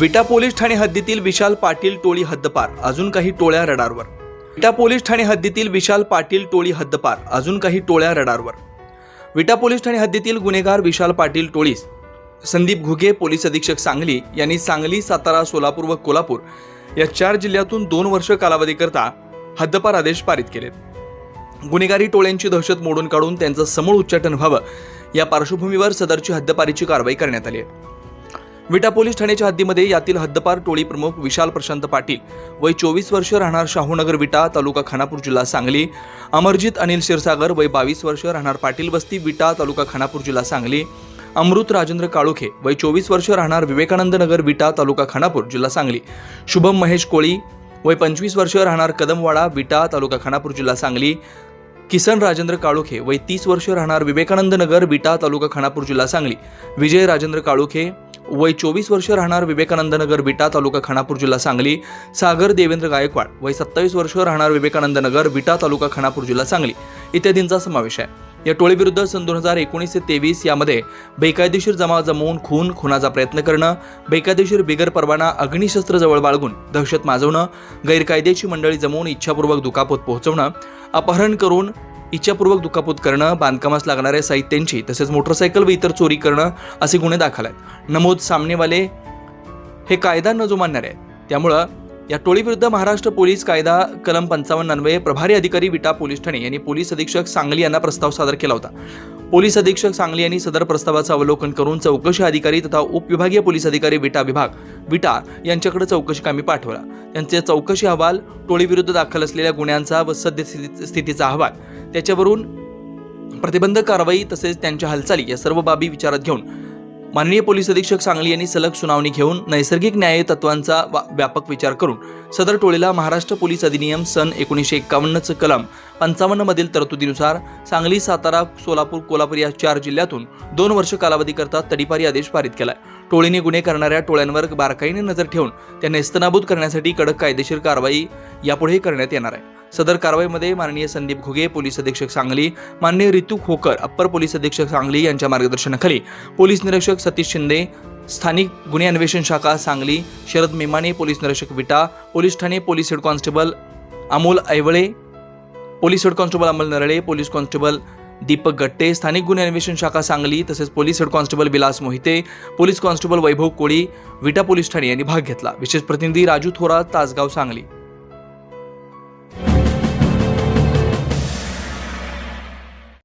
विटा पोलीस ठाणे हद्दीतील विशाल पाटील टोळी हद्दपार अजून काही टोळ्या रडारवर. विटा पोलीस ठाणे हद्दीतील विशाल पाटील टोळी हद्दपार अजून काही टोळ्या रडारवर. विटा पोलीस ठाणे हद्दीतील गुन्हेगार विशाल पाटील टोळीस संदीप घुगे पोलीस अधीक्षक सांगली यांनी सांगली सातारा सोलापूर व कोल्हापूर या चार जिल्ह्यातून दोन वर्ष कालावधीकरता हद्दपार आदेश पारित केलेत. गुन्हेगारी टोळ्यांची दहशत मोडून काढून त्यांचं समूळ उच्चाटन व्हावं या पार्श्वभूमीवर सदरची हद्दपारीची कारवाई करण्यात आली आहे. विटा पोलीस ठाण्याच्या हद्दीमध्ये यातील हद्दपार टोळी प्रमुख विशाल प्रशांत पाटील वय चोवीस वर्ष राहणार शाहूनगर विटा तालुका खानापूर जिल्हा सांगली अमरजित अनिल क्षीरसागर वय बावीस वर्ष राहणार पाटील बस्ती विटा तालुका खानापूर जिल्हा सांगली अमृत राजेंद्र काळोखे वय चोवीस वर्ष राहणार विवेकानंद नगर विटा तालुका खानापूर जिल्हा सांगली शुभम महेश कोळी वय पंचवीस वर्ष राहणार कदमवाडा विटा तालुका खानापूर जिल्हा सांगली किसन राजेंद्र काळोखे वय तीस वर्ष राहणार विवेकानंद नगर विटा तालुका खानापूर जिल्हा सांगली. विजय राजेंद्र काळोखे वय चोवीस वर्ष राहणार विवेकानंद नगर विटा तालुका खानापूर जिल्हा सांगली. सागर देवेंद्र गायकवाड वय सत्तावीस वर्ष राहणार विवेकानंद नगर विटा तालुका खानापूर जिल्हा सांगली. इत्यादींचा समावेश आहे. या टोळीविरुद्ध सन दोन हजार एकोणीस ते तेवीस यामध्ये बेकायदेशीर जमा जमवून खून खुनाचा प्रयत्न करणं बेकायदेशीर बिगर परवाना अग्निशस्त्र जवळ बाळगून दहशत माजवणं गैरकायदेशीर मंडळी जमवून इच्छापूर्वक दुखापत पोहोचवणं अपहरण करून इच्छापूर्वक दुखापत करणं बांधकामास लागणाऱ्या साहित्यांची तसेच मोटरसायकल व इतर चोरी करणं असे गुन्हे दाखल आहेत. नमूद सामनेवाले हे कायदा न जुमानणारे आहेत. त्यामुळं या टोळीविरुद्ध महाराष्ट्र पोलीस कायदा कलम पंचावन्न अन्वये प्रभारी अधिकारी विटा पोलीस ठाणे यांनी पोलीस अधीक्षक सांगली यांना प्रस्ताव सादर केला होता. पोलीस अधीक्षक सांगली यांनी सदर प्रस्तावाचं अवलोकन करून चौकशी अधिकारी तथा उपविभागीय पोलीस अधिकारी विटा विभाग विटा यांच्याकडे चौकशी कामी पाठवला. त्यांचे चौकशी अहवाल टोळीविरुद्ध दाखल असलेल्या गुन्ह्यांचा व सद्यस्थितीचा स्थितीचा अहवाल त्याच्यावरून प्रतिबंधक कारवाई तसेच त्यांच्या हालचाली या सर्व बाबी विचारात घेऊन माननीय पोलीस अधीक्षक सांगली यांनी सलग सुनावणी घेऊन नैसर्गिक न्याय तत्वांचा व्यापक विचार करून सदर टोळीला महाराष्ट्र पोलीस अधिनियम सन एकोणीसशे एक्कावन्नचं कलम पंचावन्न मधील तरतुदीनुसार सांगली सातारा सोलापूर कोल्हापूर या चार जिल्ह्यातून दोन वर्ष कालावधीकरता तडीपारी आदेश पारित केलाय. टोळीने गुन्हे करणाऱ्या टोळ्यांवर बारकाईने नजर ठेवून त्या नेस्तनाबूत करण्यासाठी कडक कायदेशीर कारवाई यापुढे करण्यात येणार आहे. सदर कारवाईमध्ये माननीय संदीप घुगे पोलीस अधीक्षक सांगली माननीय रितू खोकर अप्पर पोलीस अधीक्षक सांगली यांच्या मार्गदर्शनाखाली पोलीस निरीक्षक सतीश शिंदे स्थानिक गुन्हे अन्वेषण शाखा सांगली शरद मेमाने पोलीस निरीक्षक Vita police Thane police head constable Amol Aiwale police head constable Amal Narale police constable Deepak Gatte स्थानिक गुन्हे अन्वेषण शाखा सांगली तसेच police head constable Vilas Mohite police constable Vaibhav Koli Vita police Thane यांनी भाग घेतला. विशेष प्रतिनिधी राजू थोरात तासगाव सांगली.